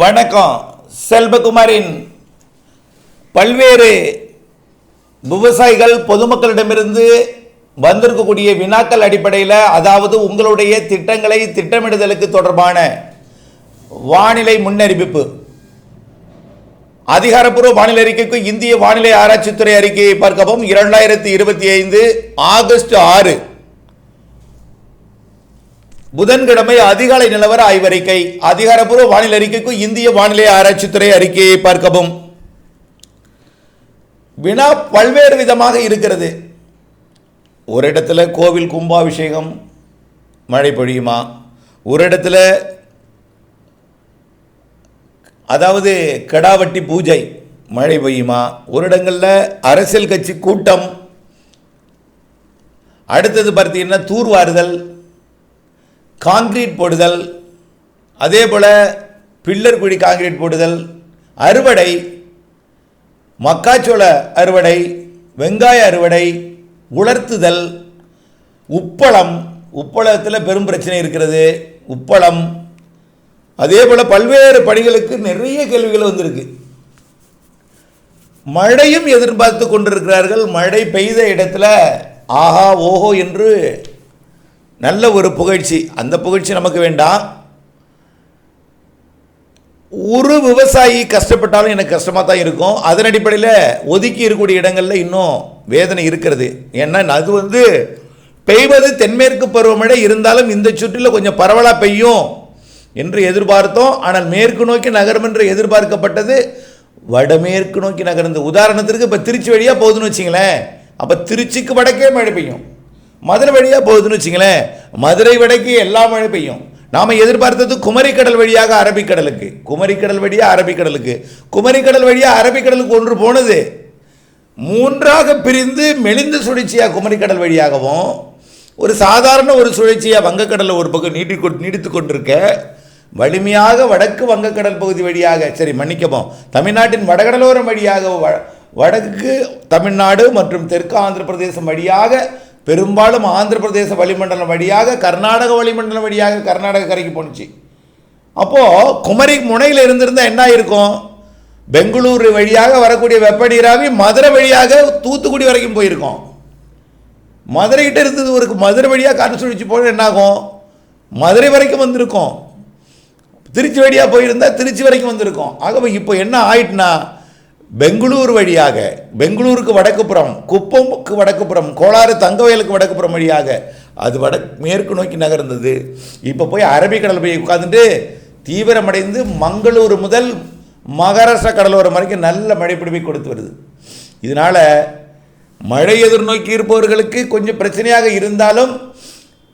வணக்கம். செல்வகுமாரின் பல்வேறு விவசாயிகள் பொதுமக்களிடமிருந்து வந்திருக்கக்கூடிய வினாக்கள் அடிப்படையில் அதாவது உங்களுடைய திட்டங்களை திட்டமிடுதலுக்கு தொடர்பான வானிலை முன்னறிவிப்பு. அதிகாரப்பூர்வ வானிலை அறிக்கைக்கு இந்திய வானிலை ஆராய்ச்சித்துறை அறிக்கையை பார்க்கவும். இரண்டாயிரத்தி இருபத்தி ஐந்து ஆகஸ்ட் ஆறு. புதன்கிழமை அதிகாலை நிலவர ஆய்வறிக்கை. அதிகாரப்பூர்வ வானிலை அறிக்கைக்கு இந்திய வானிலை ஆராய்ச்சித்துறை அறிக்கையை பார்க்கவும். வினா பல்வேறு விதமாக இருக்கிறது. ஒரு இடத்துல கோவில் கும்பாபிஷேகம் மழை பொழியுமா? ஒரு இடத்துல அதாவது கெடாவட்டி பூஜை மழை பெய்யுமா? ஒரு இடங்களில் அரசியல் கட்சி கூட்டம். அடுத்தது பார்த்தீங்கன்னா தூர்வாறுதல் கான்கிரீட் போடுதல் அதே போல் பில்லர் குழி கான்கிரீட் போடுதல் அறுவடை மக்காச்சோள அறுவடை வெங்காய அறுவடை உலர்த்துதல் உப்பளம் உப்பளத்தில் பெரும் பிரச்சனை இருக்கிறது உப்பளம். அதே போல் பல்வேறு பணிகளுக்கு நிறைய கேள்விகள் வந்திருக்கு. மழையும் எதிர்பார்த்து கொண்டிருக்கிறார்கள். மழை பெய்த இடத்துல ஆஹா ஓஹோ என்று நல்ல ஒரு புகழ்ச்சி. அந்த புகழ்ச்சி நமக்கு வேண்டாம் ஒரு விவசாயி கஷ்டப்பட்டாலும் எனக்கு கஷ்டமாக தான் இருக்கும். அதன் அடிப்படையில் ஒதுக்கி இருக்கக்கூடிய இடங்களில் இன்னும் வேதனை இருக்கிறது. ஏன்னா அது வந்து பெய்வது தென்மேற்கு பருவமழை இருந்தாலும் இந்த சுற்றில் கொஞ்சம் பரவலாக பெய்யும் என்று எதிர்பார்த்தோம். ஆனால் மேற்கு நோக்கி நகரும் என்று எதிர்பார்க்கப்பட்டது வடமேற்கு நோக்கி நகர்ந்து. உதாரணத்திற்கு இப்போ திருச்சி வழியாக போகுதுன்னு வச்சிங்களேன். அப்போ திருச்சிக்கு வடக்கே மழை பெய்யும். மதுரை வழியாக போகுதுன்னு வச்சுங்களேன். மதுரை வடைக்கு எல்லா மழை பெய்யும். நாம் எதிர்பார்த்தது குமரிக்கடல் வழியாக அரபிக்கடலுக்கு. குமரிக்கடல் வழியாக அரபிக்கடலுக்கு. குமரிக்கடல் வழியாக அரபிக்கடலுக்கு ஒன்று போனது. மூன்றாக பிரிந்து மெலிந்த சுழற்சியாக குமரிக்கடல் வழியாகவும் ஒரு சாதாரண ஒரு சுழற்சியாக வங்கக்கடலில் ஒரு பக்கம் நீட்டி கொ- நீடித்து கொண்டிருக்க வலிமையாக வடக்கு வங்கக்கடல் பகுதி வழியாக சரி மன்னிக்கவும் தமிழ்நாட்டின் வடகடலோரம் வழியாக வ- வடக்கு தமிழ்நாடு மற்றும் தெற்கு ஆந்திர பிரதேசம் வழியாக பெரும்பாலும் ஆந்திர பிரதேச வளிமண்டலம் வழியாக கர்நாடக வளிமண்டலம் வழியாக கர்நாடக கரைக்கு போணுச்சு. அப்போது குமரி முனையில் இருந்திருந்தால் என்ன இருக்கும் பெங்களூரு வழியாக வரக்கூடிய வெப்ப நீராவி மதுரை வழியாக தூத்துக்குடி வரைக்கும் போயிருக்கோம். மதுரைகிட்ட இருந்தது ஒரு மதுரை வழியாக காற்று சுழிச்சு போன என்னாகும் மதுரை வரைக்கும் வந்திருக்கோம். திருச்சி வழியாக போயிருந்தால் திருச்சி வரைக்கும் வந்திருக்கோம். ஆகவே இப்போ என்ன ஆயிட்டுனா பெங்களூர் வழியாக பெங்களூருக்கு வடக்குப்புறம் குப்பமுக்கு வடக்குப்புறம் கோளாறு தங்கவயலுக்கு வடக்குப்புறம் வழியாக அது வட மேற்கு நோக்கி நகர்ந்தது. இப்போ போய் அரபிக்கடல் போய் உட்காந்துட்டு தீவிரமடைந்து மங்களூர் முதல் மகாராஷ்டிரா கடலோரம் வரைக்கும் நல்ல மழை பிடிப்பை கொடுத்து வருது. இதனால் மழை எதிர்நோக்கி இருப்பவர்களுக்கு கொஞ்சம் பிரச்சனையாக இருந்தாலும்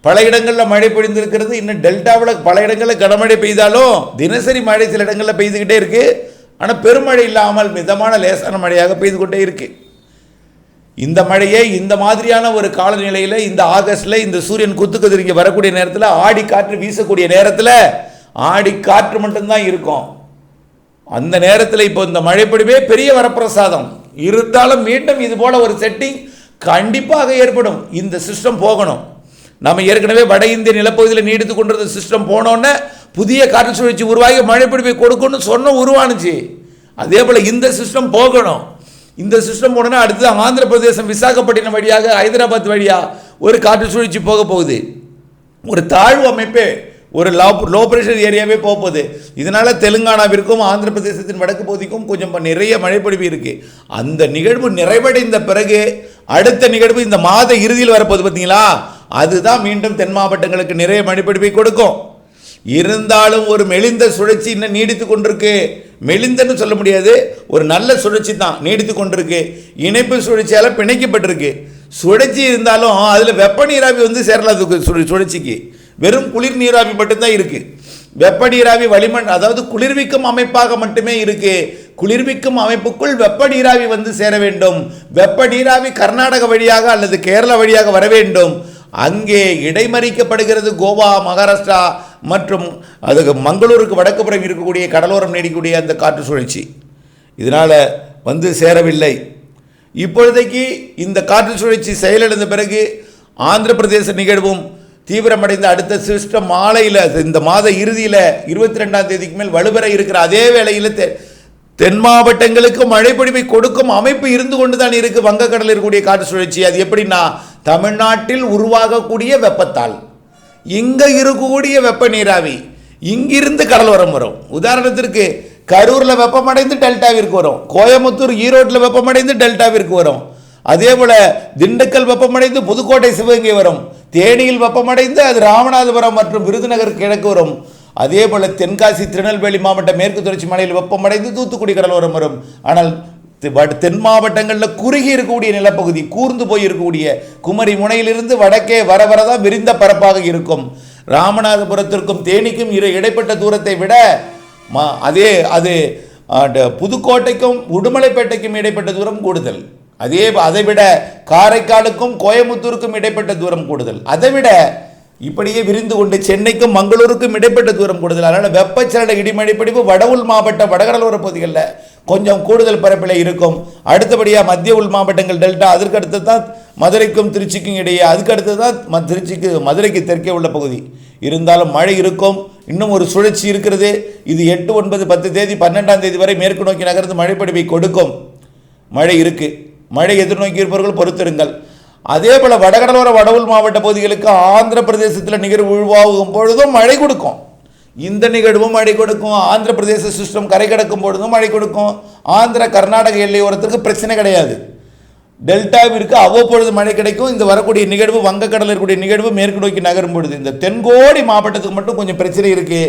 பல இடங்களில் மழை பொழிந்திருக்கிறது. இன்னும் டெல்டாவில் பல இடங்களில் கனமழை பெய்தாலும் தினசரி மழை சில இடங்களில் பெய்துக்கிட்டே இருக்குது ஆனால் பெருமழை இல்லாமல் மிதமான லேசான மழையாக பெய்து கொண்டே இருக்கு. இந்த மழையே இந்த மாதிரியான ஒரு காலநிலையில் இந்த ஆகஸ்டில் இந்த சூரியன் குத்துக்கதிர் இங்கே வரக்கூடிய நேரத்தில் ஆடி காற்று வீசக்கூடிய நேரத்தில் ஆடி காற்று மட்டும்தான் இருக்கும். அந்த நேரத்தில் இப்போ இந்த மழைப்பொழிவே பெரிய வரப்பிரசாதம். இருந்தாலும் மீண்டும் இது போல ஒரு செட்டிங் கண்டிப்பாக ஏற்படும். இந்த சிஸ்டம் போகணும். நம்ம ஏற்கனவே வட இந்திய நிலப்பகுதியில் நீடித்து கொண்டிருந்த சிஸ்டம் போனோன்னே புதிய காற்று சுழற்சி உருவாகி மழைப்பிடிப்பை கொடுக்கும்னு சொன்ன உருவானுச்சு. அதே போல் இந்த சிஸ்டம் போகணும். இந்த சிஸ்டம் போனோன்னா அடுத்து ஆந்திர பிரதேசம் விசாகப்பட்டினம் வழியாக ஹைதராபாத் வழியாக ஒரு காற்று சுழற்சி போக போகுது. ஒரு தாழ்வு அமைப்பே ஒரு லோ லோ ப்ரெஷர் ஏரியாவே போக போகுது. இதனால் தெலுங்கானாவிற்கும் ஆந்திர பிரதேசத்தின் வடக்கு பகுதிக்கும் கொஞ்சம் நிறைய மழைப்பொழிவு இருக்குது அந்த நிகழ்வு நிறைவடைந்த பிறகு அடுத்த நிகழ்வு இந்த மாத இறுதியில் வரப்போகுது பார்த்தீங்களா அதுதான் மீண்டும் தென் மாவட்டங்களுக்கு நிறைய மணிப்பிடிப்பை கொடுக்கும். இருந்தாலும் ஒரு மெலிந்த சுழற்சி இன்னும் நீடித்து கொண்டிருக்கு. மெலிந்தன்னு சொல்ல முடியாது. ஒரு நல்ல சுழற்சி தான் நீடித்து கொண்டிருக்கு. இணைப்பு சுழற்சியால் பிணைக்கப்பட்டிருக்கு. சுழற்சி இருந்தாலும் அதில் வெப்ப நீராவி வந்து சேரலாது சுழ- சுழற்சிக்கு. வெறும் குளிர் நீராவி மட்டும்தான் இருக்குது வெப்ப நீராவி வளிமண் அதாவது குளிர்விக்கும் அமைப்பாக மட்டுமே இருக்கு. குளிர்விக்கும் அமைப்புக்குள் வெப்ப நீராவி வந்து சேர வேண்டும். வெப்ப நீராவி கர்நாடக வழியாக அல்லது கேரளா வழியாக வர வேண்டும். அங்கே இடைமறிக்கப்படுகிறது கோவா மகாராஷ்டிரா மற்றும் அதுக்கு மங்களூருக்கு வடக்கு புறம் இருக்கக்கூடிய கடலோரம் நீடிக்கக்கூடிய அந்த காற்று சுழற்சி. இதனால் வந்து சேரவில்லை. இப்பொழுதைக்கு இந்த காற்று சுழற்சி செயலிழந்த பிறகு ஆந்திர பிரதேச நிகழ்வும் தீவிரமடைந்த அடுத்த சிஸ்டம் மாலையில் இந்த மாத இறுதியில் இருபத்தி ரெண்டாம் தேதிக்கு மேல் வலுப்பெற இருக்கிற அதே வேளையில் தெ தென் மாவட்டங்களுக்கு மழைப்பொழிவை கொடுக்கும் அமைப்பு இருந்து கொண்டு தான் இருக்குது வங்கக்கடலில் இருக்கக்கூடிய காற்று சுழற்சி. அது எப்படின்னா தமிழ்நாட்டில் உருவாகக்கூடிய வெப்பத்தால் இங்கே இருக்கக்கூடிய வெப்ப நீராவி இங்கிருந்து கடலோரம் வரும் உதாரணத்திற்கு கரூரில் வெப்பமடைந்து டெல்டாவிற்கு வரும். கோயம்புத்தூர் ஈரோட்டில் வெப்பமடைந்து டெல்டாவிற்கு வரும். அதே போல் திண்டுக்கல் வெப்பமடைந்து புதுக்கோட்டை சிவகங்கை வரும். தேனியில் வெப்பமடைந்து அது ராமநாதபுரம் மற்றும் விருதுநகர் கிழக்கு வரும். அதே போல் தென்காசி திருநெல்வேலி மாவட்ட மேற்கு தொடர்ச்சி மலையில் வெப்பமடைந்து தூத்துக்குடி கடலோரம் வரும். ஆனால் தென் மாவட்டங்களில் குறுகி இருக்கக்கூடிய நிலப்பகுதி கூர்ந்து போய் இருக்கக்கூடிய குமரி முனையிலிருந்து வடக்கே வர வரதான் விரிந்த பரப்பாக இருக்கும். ராமநாதபுரத்திற்கும் தேனிக்கும் இரு இடைப்பட்ட தூரத்தை விட அதே அது புதுக்கோட்டைக்கும் உடுமலைப்பேட்டைக்கும் இடைப்பட்ட தூரம் கூடுதல். அதே அதை விட காரைக்காலுக்கும் கோயமுத்தூருக்கும் இடைப்பட்ட தூரம் கூடுதல். அதை விட இப்படியே விரிந்து கொண்டு சென்னைக்கும் மங்களூருக்கும் இடைப்பட்ட தூரம் கூடுதல். அதனால் வெப்பச்சலன இடிமழை வட உள் மாவட்ட வடகடலோர பகுதிகளில் கொஞ்சம் கூடுதல் பரப்பில் இருக்கும். அடுத்தபடியாக மத்திய உள் மாவட்டங்கள் டெல்டா அதற்கு அடுத்து தான் மதுரைக்கும் திருச்சிக்கும் இடையே அதுக்கு அடுத்து தான் ம- திருச்சிக்கு மதுரைக்கு தெற்கே உள்ள பகுதி. இருந்தாலும் மழை இருக்கும். இன்னும் ஒரு சுழற்சி இருக்கிறது. இது எட்டு ஒன்பது பத்து தேதி பன்னெண்டாம் தேதி வரை மேற்கு நோக்கி நகர்ந்து மழைப்பொழிவை கொடுக்கும். மழை இருக்குது மழை எதிர்நோக்கி இருப்பவர்கள் பொறுத்திருங்கள். அதே போல் வடகடலோர வடவுள் மாவட்ட பகுதிகளுக்கு ஆந்திர பிரதேசத்தில் நிகழ்வு உருவாகும் பொழுதும் மழை கொடுக்கும். இந்த நிகழ்வும் மழை கொடுக்கும். ஆந்திர பிரதேச சிஸ்டம் கரை கிடக்கும் பொழுதும் மழை கொடுக்கும். ஆந்திர கர்நாடக எல்லையோரத்துக்கு பிரச்சனை கிடையாது. டெல்டாவிற்கு அவ்வப்பொழுது மழை கிடைக்கும். இந்த வரக்கூடிய நிகழ்வு வங்கக்கடலில் இருக்கக்கூடிய நிகழ்வு மேற்கு நோக்கி நகரும் பொழுது இந்த தென்கோடி மாவட்டத்துக்கு மட்டும் கொஞ்சம் பிரச்சனை இருக்கு.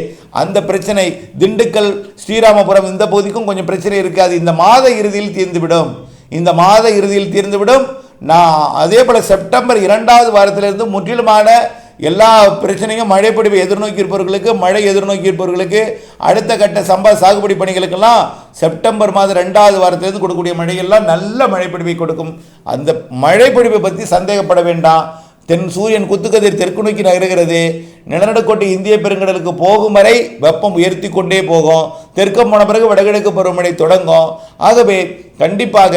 அந்த பிரச்சனை திண்டுக்கல் ஸ்ரீராமபுரம் இந்த பகுதிக்கும் கொஞ்சம் பிரச்சனை இருக்கு. அது இந்த மாத இறுதியில் தீர்ந்துவிடும். இந்த மாத இறுதியில் தீர்ந்துவிடும். நான் அதே போல் செப்டம்பர் இரண்டாவது வாரத்திலிருந்து முற்றிலுமான எல்லா பிரச்சனையும் மழை பொழிவை எதிர்நோக்கி இருப்பவர்களுக்கு மழை எதிர்நோக்கி இருப்பவர்களுக்கு அடுத்த கட்ட சம்பா சாகுபடி பணிகளுக்கெல்லாம் செப்டம்பர் மாதம் ரெண்டாவது வாரத்திலிருந்து கொடுக்கக்கூடிய மழையெல்லாம் நல்ல மழை கொடுக்கும். அந்த மழை பற்றி சந்தேகப்பட வேண்டாம். தென் சூரியன் குத்துக்கதிர் தெற்கு நோக்கி நகருகிறது. நிலநடுக்கோட்டை இந்திய பெருங்கடலுக்கு போகும் வரை வெப்பம் உயர்த்தி கொண்டே போகும். தெற்கு போன பிறகு வடகிழக்கு பருவமழை தொடங்கும். ஆகவே கண்டிப்பாக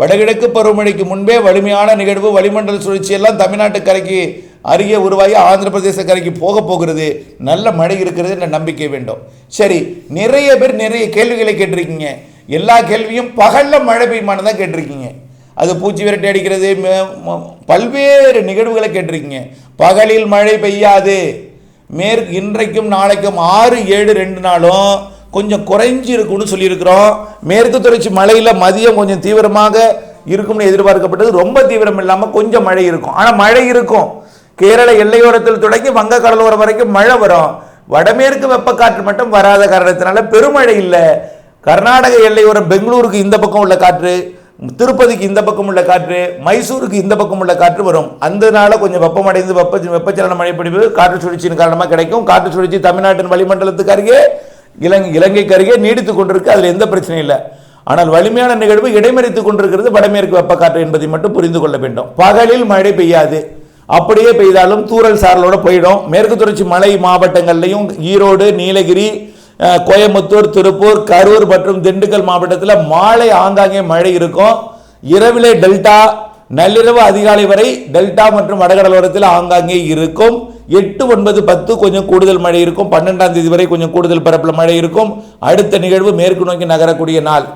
வடகிழக்கு பருவமழைக்கு முன்பே வலிமையான நிகழ்வு வளிமண்டல சுழற்சி எல்லாம் தமிழ்நாட்டு கரைக்கு அருகே உருவாகி ஆந்திர பிரதேச கரைக்கு போக போகிறது. நல்ல மழை இருக்கிறது என்ற நம்பிக்கை வேண்டும். சரி நிறைய பேர் நிறைய கேள்விகளை கேட்டிருக்கீங்க. எல்லா கேள்வியும் பகல்ல மழை பெய்யுமானு தான் கேட்டிருக்கீங்க. அது பூச்சி விரட்டி அடிக்கிறது பல்வேறு நிகழ்வுகளை கேட்டிருக்கீங்க. பகலில் மழை பெய்யாது. மேற்கு இன்றைக்கும் நாளைக்கும் ஆறு ஏழு ரெண்டு நாளும் கொஞ்சம் குறைஞ்சி இருக்கும்னு சொல்லியிருக்கிறோம். மேற்கு தொடர்ச்சி மழையில் மதியம் கொஞ்சம் தீவிரமாக இருக்கும்னு எதிர்பார்க்கப்பட்டது. ரொம்ப தீவிரம் இல்லாமல் கொஞ்சம் மழை இருக்கும். ஆனால் மழை இருக்கும். கேரள எல்லையோரத்தில் தொடங்கி வங்க கடலோரம் வரைக்கும் மழை வரும். வடமேற்கு வெப்பக்காற்று மட்டும் வராத காரணத்தினால பெருமழை இல்லை. கர்நாடக எல்லையோரம் பெங்களூருக்கு இந்த பக்கம் உள்ள காற்று திருப்பதிக்கு இந்த பக்கம் உள்ள காற்று மைசூருக்கு இந்த பக்கம் உள்ள காற்று வரும். அதனால கொஞ்சம் வெப்பமடைந்து வெப்ப வெப்பச்சலன மழைப்பிடிவு காற்று சுழற்சியின் காரணமாக கிடைக்கும். காற்று சுழற்சி தமிழ்நாட்டின் வளிமண்டலத்துக்கு அருகே இலங்கை இலங்கைக்கு அருகே நீடித்து கொண்டிருக்கு. அதில் எந்த பிரச்சனையும் இல்லை. ஆனால் வலிமையான நிகழ்வு இடைமறித்துக் கொண்டிருக்கிறது வடமேற்கு வெப்பக்காற்று என்பதை மட்டும் புரிந்து கொள்ள வேண்டும். பகலில் மழை பெய்யாது. அப்படியே பெய்தாலும் தூறல் சாரலோட போயிடும். மேற்கு தொடர்ச்சி மலை மாவட்டங்கள்லையும் ஈரோடு நீலகிரி கோயம்புத்தூர் திருப்பூர் கரூர் மற்றும் திண்டுக்கல் மாவட்டத்தில் மாலை ஆங்காங்கே மழை இருக்கும். இரவிலே டெல்டா நள்ளிரவு அதிகாலை வரை டெல்டா மற்றும் வடகடலோரத்தில் ஆங்காங்கே இருக்கும். எட்டு ஒன்பது பத்து கொஞ்சம் கூடுதல் மழை இருக்கும். பன்னெண்டாம் தேதி வரை கொஞ்சம் கூடுதல் பரப்பில் மழை இருக்கும். அடுத்த நிகழ்வு மேற்கு நோக்கி நகரக்கூடிய நாள்.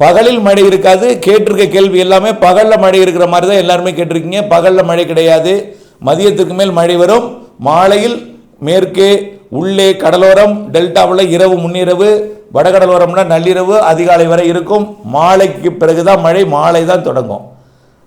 பகலில் மழை இருக்காது. கேட்டிருக்க கேள்வி எல்லாமே பகலில் மழை இருக்கிற மாதிரி தான் எல்லாருமே கேட்டிருக்கீங்க. பகலில் மழை கிடையாது. மதியத்துக்கு மேல் மழை வரும். மாலையில் மேற்கே உள்ளே கடலோரம் டெல்டாவில் இரவு முன்னிரவு வடகடலோரம்னா நள்ளிரவு அதிகாலை வரை இருக்கும். மாலைக்கு பிறகுதான் மழை மாலை தான் தொடங்கும்.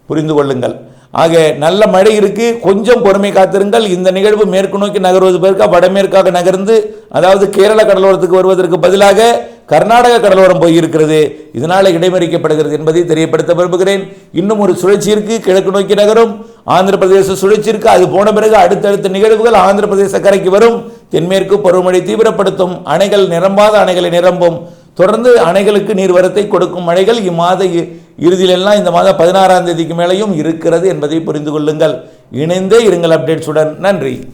புரிந்து கொள்ளுங்கள். ஆக நல்ல மழை இருக்கு கொஞ்சம் பொறுமை காத்திருங்கள். இந்த நிகழ்வு மேற்கு நோக்கி நகர்வது பிறகு வடமேற்காக நகர்ந்து அதாவது கேரள கடலோரத்துக்கு வருவதற்கு பதிலாக கர்நாடக கடலோரம் போயிருக்கிறது. இதனால இடைமறிக்கப்படுகிறது என்பதை தெரியப்படுத்த விரும்புகிறேன். இன்னும் ஒரு சுழற்சி இருக்கு கிழக்கு நோக்கி நகரும். ஆந்திர பிரதேச சுழற்சி இருக்கு அது போன பிறகு அடுத்தடுத்த நிகழ்வுகள் ஆந்திர பிரதேச கரைக்கு வரும். தென்மேற்கு பருவமழை தீவிரப்படுத்தும் அணைகள் நிரம்பாத அணைகளை நிரம்பும். தொடர்ந்து அணைகளுக்கு நீர்வரத்தை கொடுக்கும் மழைகள் இம்மாத இ- இறுதியிலெல்லாம் இந்த மாதம் பதினாறாம் தேதிக்கு மேலேயும் இருக்கிறது என்பதை புரிந்து கொள்ளுங்கள். இணைந்தே இருங்கள் அப்டேட்ஸுடன் நன்றி.